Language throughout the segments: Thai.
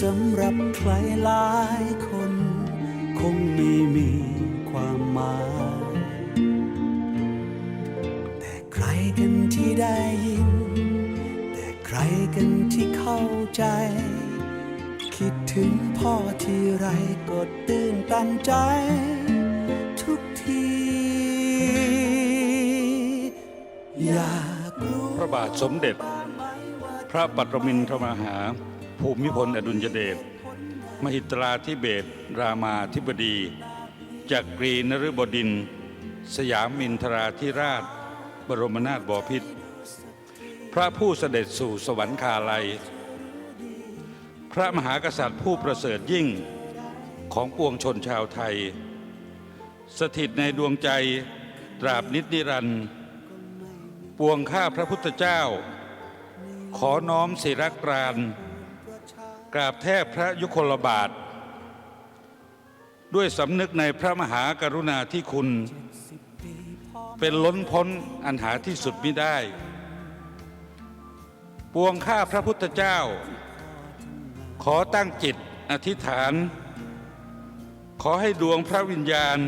สำหรับใครหลายคน คงไม่มีความหมาย แต่ใครกันที่ได้ยิน แต่ใครกันที่เข้าใจ คิดถึงพ่อที่ไรก็ตื่นตันใจ ทุกที อยากรู้พระบาทสมเด็จ พระปัตรมินทรมหา ภูมิพลอดุลยเดชมหิตราธิเบศรามาธิบดีจักรีนฤบดิน สยามมินทราธิราช บรมนาถบพิตรพระผู้เสด็จสู่สวรรคาลัย พระมหากษัตริย์ผู้ประเสริฐยิ่งของปวงชนชาวไทย สถิตในดวงใจตราบนิจนิรันดร์ปวงข้าพระพุทธเจ้า ขอน้อมศิรักราน กราบแทบพระยุคลบาท ด้วยสำนึกในพระมหากรุณาธิคุณ เป็นล้นพ้นอันหาที่สุดมิได้ ปวงข้าพระพุทธเจ้า ขอตั้งจิตอธิษฐาน ขอให้ดวงพระวิญญาณ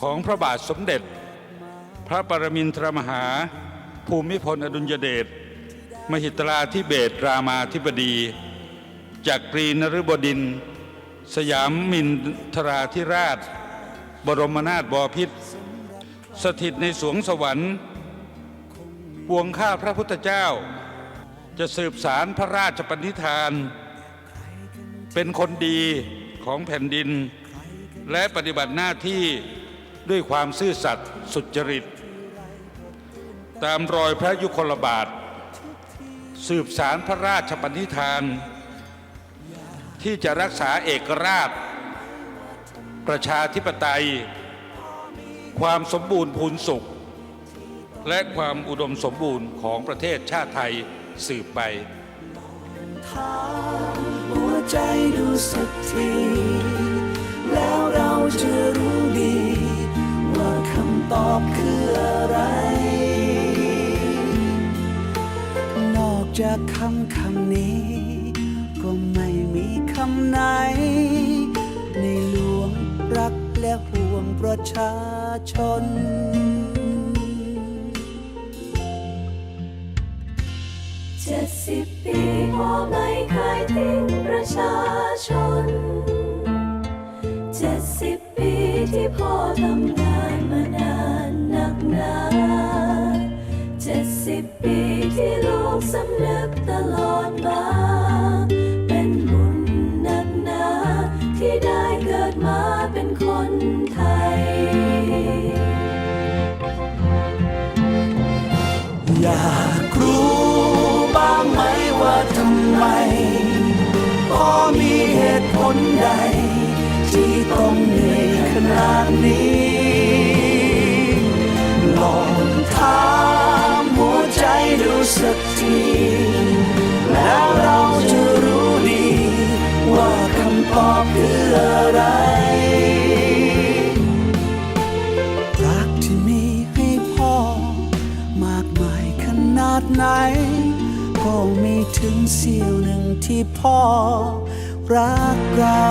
ของพระบาทสมเด็จ พระปรมินทรมหา ภูมิพลอดุลยเดชมหิตราธิเบศรามาธิบดี จักรีนฤบดิน สยามมินทราธิราช บรมนาถบพิตรสถิตในสวงสวรรค์ปวงข้าพระพุทธเจ้า จะสืบสารพระราชปณิธาน เป็นคนดีของแผ่นดิน และปฏิบัติหน้าที่ด้วยความซื่อสัตย์สุจริต ตามรอยพระยุคลบาท สืบสารพระราชปณิธาน ที่จะรักษาเอกราช ประชาธิปไตย ความสมบูรณ์พูนสุข และความอุดมสมบูรณ์ของประเทศชาติไทยสืบไปหัวใจดูสักทีแล้วเราจะรู้ดี ว่าคำตอบคืออะไร นอกจากคำคำนี้ก็ไม่ำไหน ในหลวงรักและห่วงประชาชน เจ็ดสิบปีพ่อไม่เคยทิ้งประชาชน เจ็ดสิบปีที่พ่อทำงานมานานนักหนาเจ็ดสิบปีที่ลูกสำนึกตลอดมา นี้ลองถามหัวใจดูสักทีแล้วเราจะรู้ดีว่าคำตอบคืออะไรรักที่มีให้พ่อ มากมายขนาดไหน ก็ไม่ถึงเสี้ยวหนึ่งที่พ่อรักเรา